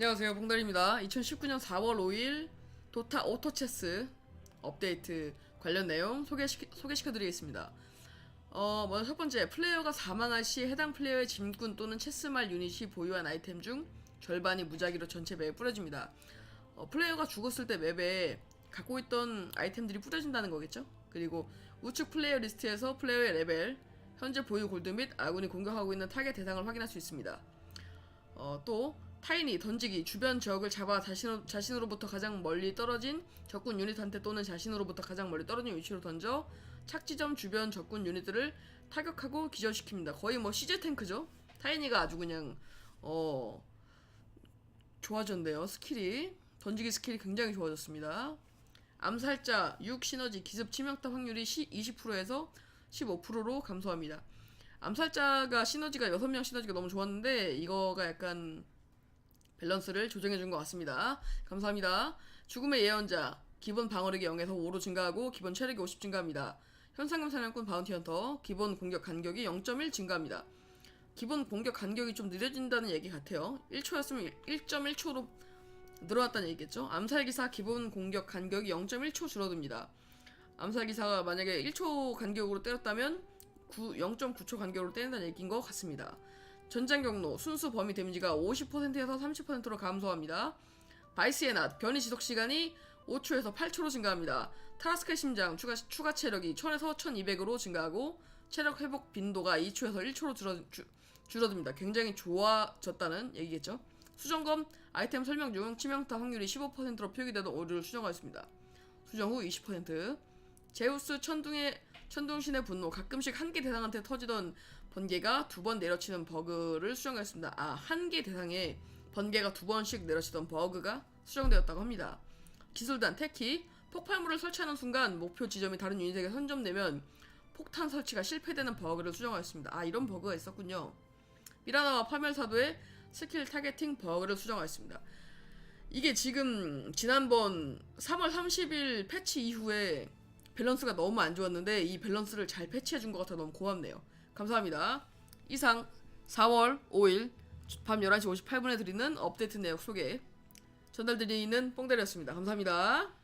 안녕하세요. 봉달입니다. 2019년 4월 5일 도타 오토체스 업데이트 관련 내용 소개시켜, 소개시켜드리겠습니다. 어, 먼저 첫 번째 플레이어가 사망할 시 해당 플레이어의 짐꾼 또는 체스말 유닛이 보유한 아이템 중 절반이 무작위로 전체 맵에 뿌려집니다. 어, 플레이어가 죽었을 때 맵에 갖고 있던 아이템들이 뿌려진다는 거겠죠? 그리고 우측 플레이어 리스트에서 플레이어의 레벨 현재 보유 골드 및 아군이 공격하고 있는 타겟 대상을 확인할 수 있습니다. 어, 또 타인이 던지기 주변 지역을 잡아 자신, 자신으로부터 가장 멀리 떨어진 적군 유닛한테 또는 자신으로부터 가장 멀리 떨어진 위치로 던져 착지점 주변 적군 유닛들을 타격하고 기절시킵니다. 거의 뭐 시제 탱크죠. 타인이가 아주 그냥 어 좋아졌네요. 스킬이 던지기 스킬이 굉장히 좋아졌습니다. 암살자 6 시너지 기습 치명타 확률이 20%에서 15%로 감소합니다. 암살자가 시너지가 6명 시너지가 너무 좋았는데 이거가 약간 밸런스를 조정해 준 것 같습니다. 감사합니다. 죽음의 예언자 기본 방어력이 0에서 5로 증가하고 기본 체력이 50 증가합니다. 현상금 사냥꾼 바운티 헌터 기본 공격 간격이 0.1 증가합니다. 기본 공격 간격이 좀 느려진다는 얘기 같아요. 1초였으면 1.1초로 늘어났다는 얘기겠죠. 암살기사 기본 공격 간격이 0.1초 줄어듭니다. 암살기사가 만약에 1초 간격으로 때렸다면 9, 0.9초 간격으로 때린다는 얘기인 것 같습니다. 전장 경로 순수 범위 데미지가 50%에서 30%로 감소합니다. 바이스의 낫 변이 지속 시간이 5초에서 8초로 증가합니다. 타라스카의 심장 추가 추가 체력이 1000에서 1200으로 증가하고 체력 회복 빈도가 2초에서 1초로 줄어 주, 줄어듭니다. 굉장히 좋아졌다는 얘기겠죠. 수정검 아이템 설명 중 치명타 확률이 15%로 표기되던 오류를 수정하였습니다. 수정 후 20%. 제우스 천둥의 천둥신의 분노 가끔씩 한 개 대상한테 터지던 번개가 두 번 내려치는 버그를 수정했습니다. 아, 한 개 대상에 번개가 두 번씩 내려치던 버그가 수정되었다고 합니다. 기술단 테키 폭발물을 설치하는 순간 목표 지점이 다른 유닛에게 선점되면 폭탄 설치가 실패되는 버그를 수정하였습니다. 아, 이런 버그가 있었군요. 미라나와 파멸사도의 스킬 타겟팅 버그를 수정하였습니다. 이게 지금 지난번 3월 30일 패치 이후에 밸런스가 너무 안 좋았는데 이 밸런스를 잘 패치해 준 것 같아 너무 고맙네요. 감사합니다. 이상 4월 5일 밤 11시 58분에 드리는 업데이트 내역 소개 전달드리는 뽕대리였습니다. 감사합니다.